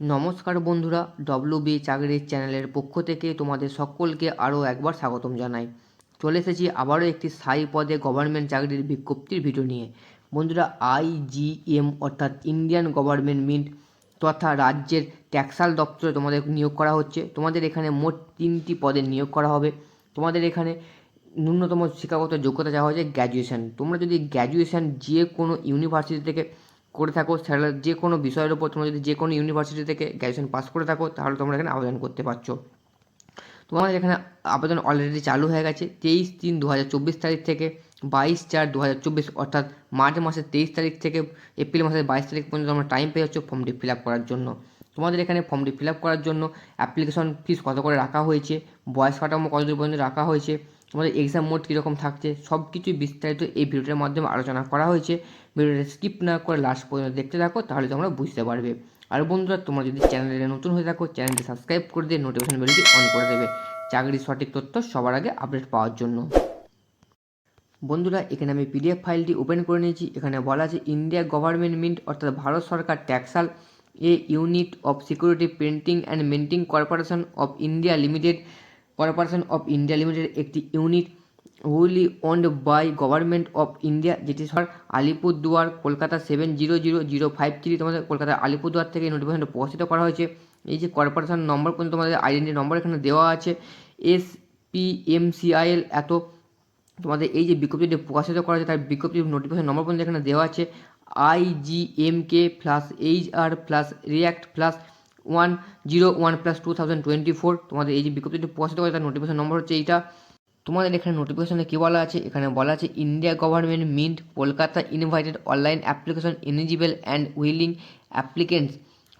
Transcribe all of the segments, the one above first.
নমস্কার বন্ধুরা W B চাকরির চ্যানেলের পক্ষ থেকে তোমাদের সকলকে আরও একবার স্বাগতম জানাই। চলে এসেছি আবারও একটি স্থায়ী পদে গভর্নমেন্ট চাকরির বিজ্ঞপ্তির ভিডিও নিয়ে। বন্ধুরা আইজিএম অর্থাৎ ইন্ডিয়ান গভর্নমেন্ট মিন্ট তথা রাজ্যের ট্যাক্সাল দপ্তরে তোমাদের নিয়োগ করা হচ্ছে। তোমাদের এখানে মোট তিনটি পদে নিয়োগ করা হবে। তোমাদের এখানে ন্যূনতম শিক্ষাগত যোগ্যতা চাওয়া হয়েছে গ্র্যাজুয়েশান তোমরা যদি গ্র্যাজুয়েশান যে কোনো ইউনিভার্সিটি থেকে করে থাকো সেটা যে কোনো বিষয়ের ওপর তোমরা যদি যে কোনো ইউনিভার্সিটি থেকে গ্র্যাজুয়েশন পাস করে থাকো, তাহলে তোমরা এখানে আবেদন করতে পারছ। তোমাদের এখানে আবেদন অলরেডি চালু হয়ে গেছে, তেইশ তিন দু হাজার চব্বিশ তারিখ থেকে, বাইশ চার দু হাজার চব্বিশ অর্থাৎ মার্চ মাসের তেইশ তারিখ থেকে, এপ্রিল মাসের বাইশ তারিখ পর্যন্ত তোমরা টাইম পেয়ে যাচ্ছ ফর্মটি ফিল আপ করার জন্য। তোমাদের এখানে ফর্মটি ফিল আপ করার জন্য অ্যাপ্লিকেশন ফিস কত করে রাখা হয়েছে, বয়স কাঠামো কত দূর পর্যন্ত রাখা হয়েছে তোমাদের এক্সাম মোড কীরকম থাকছে সব কিছুই বিস্তারিত এই ভিডিওটার মাধ্যমে আলোচনা করা হয়েছে। ভিডিওটা স্কিপ না করে লাস্ট পর্যন্ত দেখতে থাকো, তাহলে তোমরা বুঝতে পারবে। আর বন্ধুরা, তোমরা যদি চ্যানেলে নতুন হয়ে থাকো চ্যানেলটি সাবস্ক্রাইব করে দিয়ে নোটিফিকেশন বেলটি অন করে দেবে। চাকরির সঠিক তথ্য সবার আগে আপডেট পাওয়ার জন্য। বন্ধুরা, এখানে আমি পিডিএফ ফাইলটি ওপেন করে নিয়েছি। এখানে বলা আছে ইন্ডিয়া গভর্নমেন্ট মিন্ট অর্থাৎ ভারত সরকার taxable a unit of security printing and minting corporation of India limited corporation of India limited একটি unit wholly owned by government of India যেটি সর Alipurduar, Kolkata seven zero zero zero five three তোমাদের কলকাতা আলিপুরদুয়ার থেকে নোটিফিকেশনটা প্রকাশিত করা হয়েছে। এই যে কর্পোরেশন নম্বর পর্যন্ত তোমাদের আইডেন্টি নম্বর এখানে দেওয়া আছে। S P M C I CIL এত তোমাদের এই যে বিজ্ঞপ্তিটি প্রকাশিত করা হয়েছে, তার বিজ্ঞপ্তির নোটিফিকেশন নম্বর পর্যন্ত এখানে দেওয়া আছে। I G M K plus H R plus react plus one zero one plus two thousand twenty four তোমাদের এই যে বিজ্ঞপ্তিটি প্রকাশিত করেছে তার নোটিফিকেশন নম্বর হচ্ছে এইটা। তোমাদের এখানে নোটিফিকেশনে কী বলা আছে? এখানে বলা আছে India government mint Kolkata invited online application eligible and willing applicants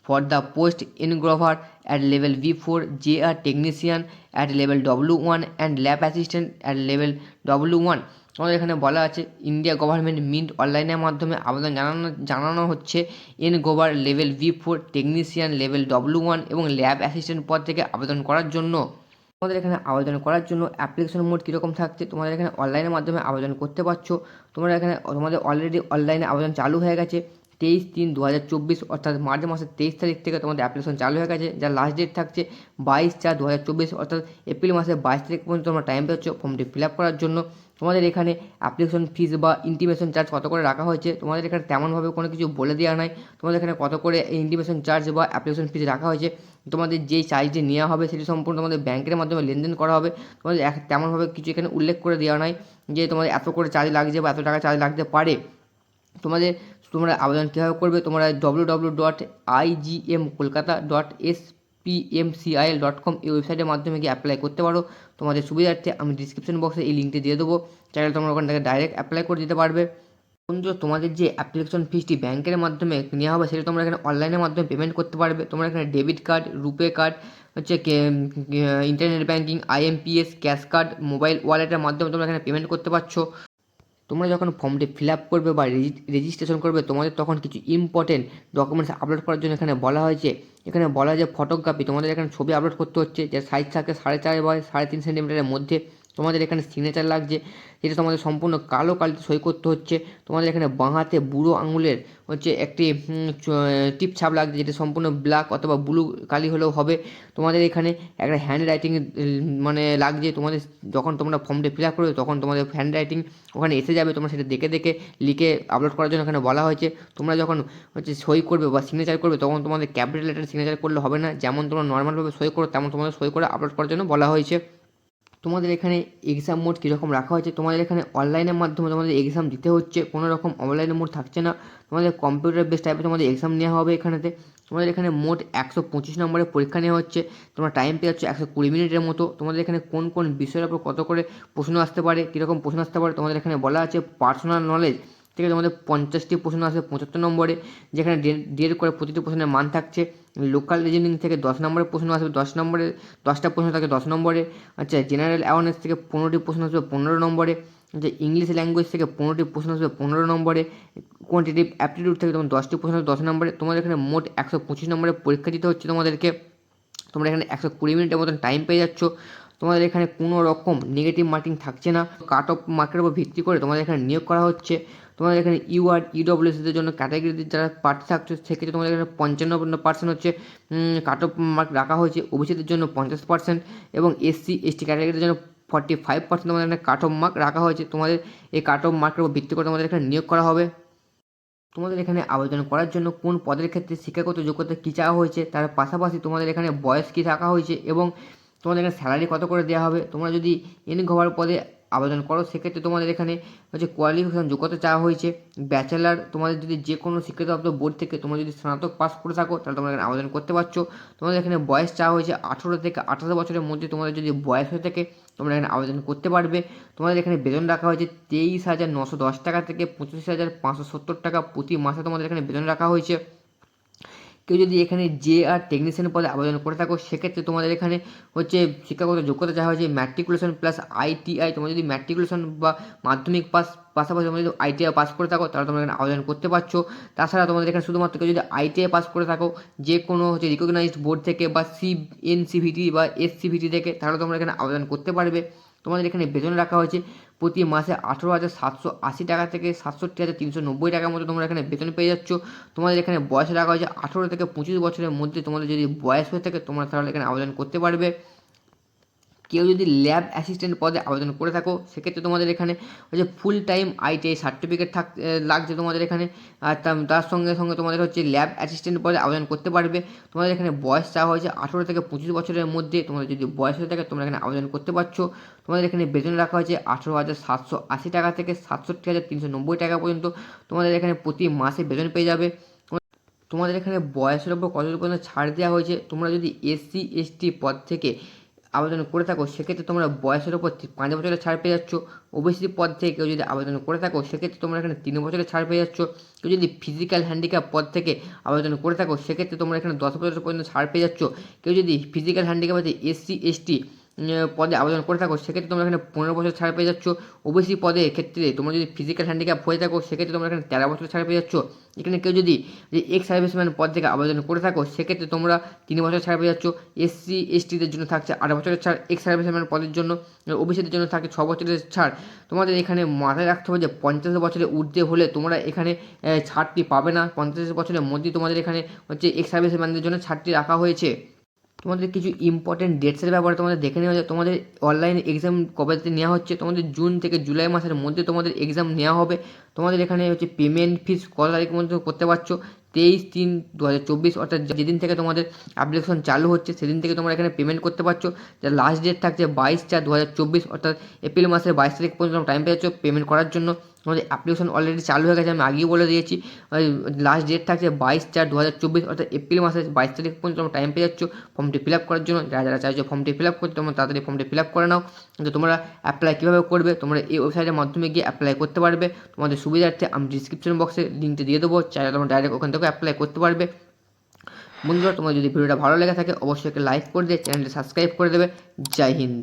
for the post engraver at level V four J R technician at level W one and lab assistant at level W one আমাদের এখানে বলা আছে India government mint অনলাইনের মাধ্যমে আবেদন জানানো জানানো হচ্ছে। Engraver level V four technician level W one এবং ল্যাব অ্যাসিস্ট্যান্ট পদ থেকে আবেদন করার জন্য। তোমাদের এখানে আবেদন করার জন্য অ্যাপ্লিকেশন মোড কীরকম থাকছে, তোমাদের এখানে অনলাইনের মাধ্যমে আবেদন করতে পারছ। তোমরা এখানে, তোমাদের অলরেডি অনলাইনে আবেদন চালু হয়ে গেছে। তেইশ তিন দু হাজার চব্বিশ, অর্থাৎ মার্চ মাসের তেইশ তারিখ থেকে তোমাদের অ্যাপ্লিকেশন চালু হয়ে গেছে। যার লাস্ট ডেট থাকছে বাইশ চার দু হাজার চব্বিশ, অর্থাৎ এপ্রিল মাসের বাইশ তারিখ পর্যন্ত তোমরা টাইম পাচ্ছ ফর্মটি ফিল আপ করার জন্য। তোমাদের এখানে অ্যাপ্লিকেশন ফিস বা ইন্টিমেশন চার্জ কত করে রাখা হয়েছে, তোমাদের এখানে তেমনভাবে কোনো কিছু বলে দেওয়া নাই। তোমাদের এখানে কত করে ইন্টিমেশন চার্জ বা অ্যাপ্লিকেশন ফিস রাখা হয়েছে, তোমাদের যেই চার্জটি নেওয়া হবে সেটি সম্পূর্ণ তোমাদের ব্যাংকের মাধ্যমে লেনদেন করা হবে। তোমাদের তেমনভাবে কিছু এখানে উল্লেখ করে দেওয়া নাই যে তোমাদের এত করে চার্জ লাগছে বা এত টাকা চার্জ লাগতে পারে। তোমাদের তোমরা আবেদন কীভাবে করবে? তোমরা W W dot IGM Kolkata dot S P M C PMCIL dot com এই ওয়েবসাইটের মাধ্যমে গিয়ে অ্যাপ্লাই করতে পারো। তোমাদের সুবিধার্থে আমি ডিসক্রিপশন বক্সে এই লিঙ্কটি দিয়ে দেবো। চাইলে তোমরা ওখান থেকে ডাইরেক্ট অ্যাপ্লাই করে দিতে পারবে। বন্ধু তোমাদের যে অ্যাপ্লিকেশন ফিসটি ব্যাংকের মাধ্যমে নেওয়া হবে, সেটা তোমরা এখানে অনলাইনের মাধ্যমে পেমেন্ট করতে পারবে। তোমরা এখানে ডেবিট কার্ড রুপে কার্ড হচ্ছে internet banking IMPS cash card mobile ওয়ালেটের মাধ্যমে তোমরা এখানে পেমেন্ট করতে পারছ। তোমরা যখন ফর্মটি ফিল আপ করবে বা রেজিস্ট্রেশন করবে, তোমাদের তখন কিছু ইম্পর্টেন্ট ডকুমেন্টস আপলোড করার জন্য এখানে বলা হয়েছে। এখানে বলা যে ফটোগ্রাফি তোমাদের এখানে ছবি আপলোড করতে হচ্ছে, যে সাইজ থাকে সাড়ে চার বাই সাড়ে তিন সেন্টিমিটারের মধ্যে। তোমাদের এখানে সিগনেচার লাগছে, যেটা তোমাদের সম্পূর্ণ কালো কালিতে সই করতে হচ্ছে। তোমাদের এখানে বাঁ হাতে বুড়ো আঙুলের হচ্ছে একটি টিপ ছাপ লাগছে, যেটা সম্পূর্ণ ব্ল্যাক অথবা ব্লু কালি হলেও হবে। তোমাদের এখানে একটা হ্যান্ড রাইটিং মানে লাগছে। তোমাদের যখন তোমরা ফর্মটা ফিল আপ করবে, তখন তোমাদের হ্যান্ড রাইটিং ওখানে এসে যাবে। তোমরা সেটা দেখে দেখে লিখে আপলোড করার জন্য এখানে বলা হয়েছে। তোমরা যখন হচ্ছে সই করবে বা সিগনেচার করবে, তখন তোমাদের ক্যাপিটাল লেটার সিগনেচার করলে হবে না। যেমন তোমরা নর্মালভাবে সই করো, তেমন তোমাদের সই করে আপলোড করার জন্য বলা হয়েছে। তোমাদের এখানে এক্সাম মোড কীরকম রাখা হয়েছে? তোমাদের এখানে অনলাইনের মাধ্যমে তোমাদের এক্সাম দিতে হচ্ছে, কোনো রকম অনলাইনের মোড থাকছে না। তোমাদের কম্পিউটার বেস টাইপে তোমাদের এক্সাম নেওয়া হবে এখানেতে। তোমাদের এখানে মোট একশো পঁচিশ নম্বরের পরীক্ষা নেওয়া হচ্ছে। তোমরা টাইম পেয়ে যাচ্ছ একশো কুড়ি মিনিটের মতো। তোমাদের এখানে কোন কোন বিষয়ের উপর কত করে প্রশ্ন আসতে পারে, কীরকম প্রশ্ন আসতে পারে, তোমাদের এখানে বলা আছে পার্সোনাল নলেজ থেকে তোমাদের পঞ্চাশটি প্রশ্ন আসবে পঁচাত্তর নম্বরে, যেখানে ডের করে প্রতিটি প্রশ্নের মান থাকছে। লোকাল রিজনিং থেকে দশ নম্বরের প্রশ্ন আসবে, দশ নম্বরে, দশটা প্রশ্ন থাকে দশ নম্বরে। আচ্ছা জেনারেল অ্যাওয়ারনেস থেকে পনেরোটি প্রশ্ন আসবে পনেরো নম্বরে। যে ইংলিশ ল্যাঙ্গুয়েজ থেকে পনেরোটি প্রশ্ন আসবে পনেরো নম্বরে। কোয়ান্টিটিভ অ্যাপটিটিউড থেকে তোমার দশটি প্রশ্ন আসবে দশ নম্বরে। তোমাদের এখানে মোট একশো পঁচিশ নম্বরের পরীক্ষা দিতে হচ্ছে তোমাদেরকে। তোমরা এখানে একশো কুড়ি মিনিটের মতন টাইম পেয়ে যাচ্ছ। তোমাদের এখানে কোনো রকম নেগেটিভ মার্কিং থাকছে না। কাট অফ মার্কের উপর ভিত্তি করে তোমাদের এখানে নিয়োগ করা হচ্ছে। তোমাদের এখানে ইউআর ইডব্লিউসিদের জন্য ক্যাটাগরিতে যারা প্রার্থী থাকছে, সেক্ষেত্রে তোমাদের এখানে পঞ্চান্ন পার্সেন্ট হচ্ছে। কাট অফ মার্ক রাখা হয়েছে ওবিসিদের জন্য পঞ্চাশ পার্সেন্ট এবং এসসি এসটি ক্যাটাগরিদের জন্য ফর্টি ফাইভ পার্সেন্ট তোমাদের এখানে কাট অফ মার্ক রাখা হয়েছে। তোমাদের এই কাট অফ মার্কের উপর ভিত্তি করে তোমাদের এখানে নিয়োগ করা হবে। তোমাদের এখানে আবেদন করার জন্য কোন পদের ক্ষেত্রে শিক্ষাগত যোগ্যতা কী চাওয়া হয়েছে, তার পাশাপাশি তোমাদের এখানে বয়স কী রাখা হয়েছে এবং তোমাদের এখানে স্যালারি কত করে দেওয়া হবে? তোমরা যদি এন গভার পদে আবেদন করো, সেক্ষেত্রে তোমাদের এখানে হচ্ছে কোয়ালিফিকেশন যোগ্যতা চাওয়া হয়েছে। ব্যাচেলার তোমাদের যদি যে কোনো শিক্ষাপ্রাপ্ত বোর্ড থেকে তোমরা যদি স্নাতক পাস করে থাকো, তাহলে তোমরা এখানে আবেদন করতে পারছ। তোমাদের এখানে বয়স চাওয়া হয়েছে আঠেরো থেকে আঠারো বছরের মধ্যে তোমাদের যদি বয়স হয়ে থাকে, তোমরা এখানে আবেদন করতে পারবে। তোমাদের এখানে বেতন রাখা হয়েছে তেইশ হাজার নশো দশ টাকা থেকে পঁচিশ হাজার পাঁচশো সত্তর টাকা প্রতি মাসে তোমাদের এখানে বেতন রাখা হয়েছে। কেউ যদি এখানে যে আর টেকনিশিয়ান পদে আবেদন করে থাকো, সেক্ষেত্রে তোমাদের এখানে হচ্ছে শিক্ষাগত যোগ্যতা চাওয়া হয়েছে ম্যাট্রিকুলেশন প্লাস আইটিআই তোমরা যদি ম্যাট্রিকুলেশন বা মাধ্যমিক পাস পাশাপাশি তোমরা যদি আইটিআই পাস করে থাকো, তাহলে তোমরা এখানে আবেদন করতে পারছ। তাছাড়া তোমাদের এখানে শুধুমাত্র কেউ যদি আইটিআই পাস করে থাকো, যে কোনো হচ্ছে রিকগনাইজড বোর্ড থেকে বা সি এনসিভিটি বা এসসিভিটি থেকে, তাহলে তোমরা এখানে আবেদন করতে পারবে। তোমাদের এখানে বেতন রাখা হয়েছে প্রতি মাসে আঠেরো হাজার সাতশো আশি টাকা থেকে সাতষট্টি হাজার তিনশো নব্বই টাকার মতো তোমরা এখানে বেতন পেয়ে যাচ্ছ। তোমাদের এখানে বয়স রাখা হয়েছে আঠেরো থেকে পঁচিশ বছরের মধ্যে তোমাদের যদি বয়স হয়ে থাকে তোমরা তাহলে এখানে আবেদন করতে পারবে। কেউ যদি ল্যাব অ্যাসিস্ট্যান্ট পদে আবেদন করে থাকো, সেক্ষেত্রে তোমাদের এখানে হচ্ছে ফুল টাইম আইটিআই সার্টিফিকেট থাক লাগছে তোমাদের এখানে। আর তার সঙ্গে সঙ্গে তোমাদের হচ্ছে ল্যাব অ্যাসিস্ট্যান্ট পদে আবেদন করতে পারবে। তোমাদের এখানে বয়স চাওয়া হয়েছে আঠেরো থেকে পঁচিশ বছরের মধ্যে। তোমাদের যদি বয়স হয়ে থাকে, তোমরা এখানে আবেদন করতে পারছ। তোমাদের এখানে বেতন রাখা হয়েছে আঠেরো হাজার সাতশো আশি টাকা থেকে সাতষট্টি হাজার তিনশো নব্বই টাকা পর্যন্ত। তোমাদের এখানে প্রতি মাসে বেতন পেয়ে যাবে। তোমাদের এখানে বয়সের ওপর কত পর্যন্ত ছাড় দেওয়া হয়েছে? তোমরা যদি এসসি এসটি পদ থেকে আবেদন করে থাকো, সেক্ষেত্রে তোমরা বয়সের ওপর পাঁচ বছরের ছাড় পেয়ে যাচ্ছ। ওবিসি পদ থেকে কেউ যদি আবেদন করে থাকো, সেক্ষেত্রে তোমরা এখানে তিন বছরের ছাড় পেয়ে যাচ্ছ। কেউ যদি ফিজিক্যাল হ্যান্ডিক্যাপ পদ থেকে আবেদন করে থাকো, সেক্ষেত্রে তোমরা এখানে দশ বছর পর্যন্ত ছাড় পেয়ে যাচ্ছ। কেউ যদি ফিজিক্যাল হ্যান্ডিক্যাপ আছে, এসসি, এসটি পদে আবেদন করে থাকো, সেক্ষেত্রে তোমরা এখানে পনেরো বছর ছাড় পেয়ে যাচ্ছ। ওবিসি পদের ক্ষেত্রে তোমরা যদি ফিজিক্যাল হ্যান্ডিক্যাপ হয়ে থাকো, সেক্ষেত্রে তোমরা এখানে তেরো বছর ছাড় পেয়ে যাচ্ছ। এখানে কেউ যদি যে এক্স সার্ভিসম্যান পদ থেকে আবেদন করে থাকো, সেক্ষেত্রে তোমরা তিন বছর ছাড় পেয়ে যাচ্ছ। এসসি এসটিদের জন্য থাকছে আট বছরের ছাড় এক্স সার্ভিসম্যান পদের জন্য ওবিসিদের জন্য থাকে ছ বছরের ছাড়। তোমাদের এখানে মাথায় রাখতে হবে যে পঞ্চাশ বছরের ঊর্ধ্বে হলে তোমরা এখানে ছাড়টি পাবে না। পঞ্চাশ বছরের মধ্যে তোমাদের এখানে হচ্ছে এক্স সার্ভিসম্যানদের জন্য ছাড়টি রাখা হয়েছে। তোমাদের কিছু ইম্পর্টেন্ট ডেটসের ব্যাপারে তোমাদের দেখে নেওয়া যায় তোমাদের অনলাইনে এক্সাম কবে থেকে নেওয়া হচ্ছে, তোমাদের জুন থেকে জুলাই মাসের মধ্যে তোমাদের এক্সাম নেওয়া হবে। তোমাদের এখানে হচ্ছে পেমেন্ট ফিস কত তারিখের মধ্যে করতে পারছ। তেইশ তিন দু হাজার চব্বিশ, অর্থাৎ যেদিন থেকে তোমাদের অ্যাপ্লিকেশন চালু হচ্ছে, সেদিন থেকে তোমরা এখানে পেমেন্ট করতে পারছ। যার লাস্ট ডেট থাকছে বাইশ চার দু হাজার চব্বিশ, অর্থাৎ এপ্রিল মাসের বাইশ তারিখ পর্যন্ত টাইম পেয়ে যাচ্ছ পেমেন্ট করার জন্য। তোমাদের অ্যাপ্লিকেশন অলরেডি চালু হয়ে গেছে, আমি আগেই বলে দিয়েছি। লাস্ট ডেট থাকছে বাইশ চার দু হাজার চব্বিশ, অর্থাৎ এপ্রিল মাসের বাইশ তারিখ পর্যন্ত তোমরা টাইম পেয়ে যাচ্ছ। ফর্মটি ফিল আপ করার জন্য, যারা যারা চাইছো ফর্মটি ফিল আপ করতে, তোমরা তাড়াতাড়ি ফর্মটি ফিল আপ করে নাও। কিন্তু তোমরা অ্যাপ্লাই কীভাবে করবে, তোমরা এই ওয়েবসাইটের মাধ্যমে গিয়ে অ্যাপ্লাই করতে পারবে। তোমাদের সুবিধার্থে আমি ডিসক্রিপশন বক্সে লিঙ্কটি দিয়ে দেবো, চাইলে তোমরা ডাইরেক্ট ওখান থেকে অ্যাপ্লাই করতে পারবে। বন্ধুরা তোমার যদি ভিডিওটা ভালো লেগে থাকে, অবশ্যই একটা লাইক করে দিয়ে চ্যানেলটি সাবস্ক্রাইব করে দেবে। জয় হিন্দ।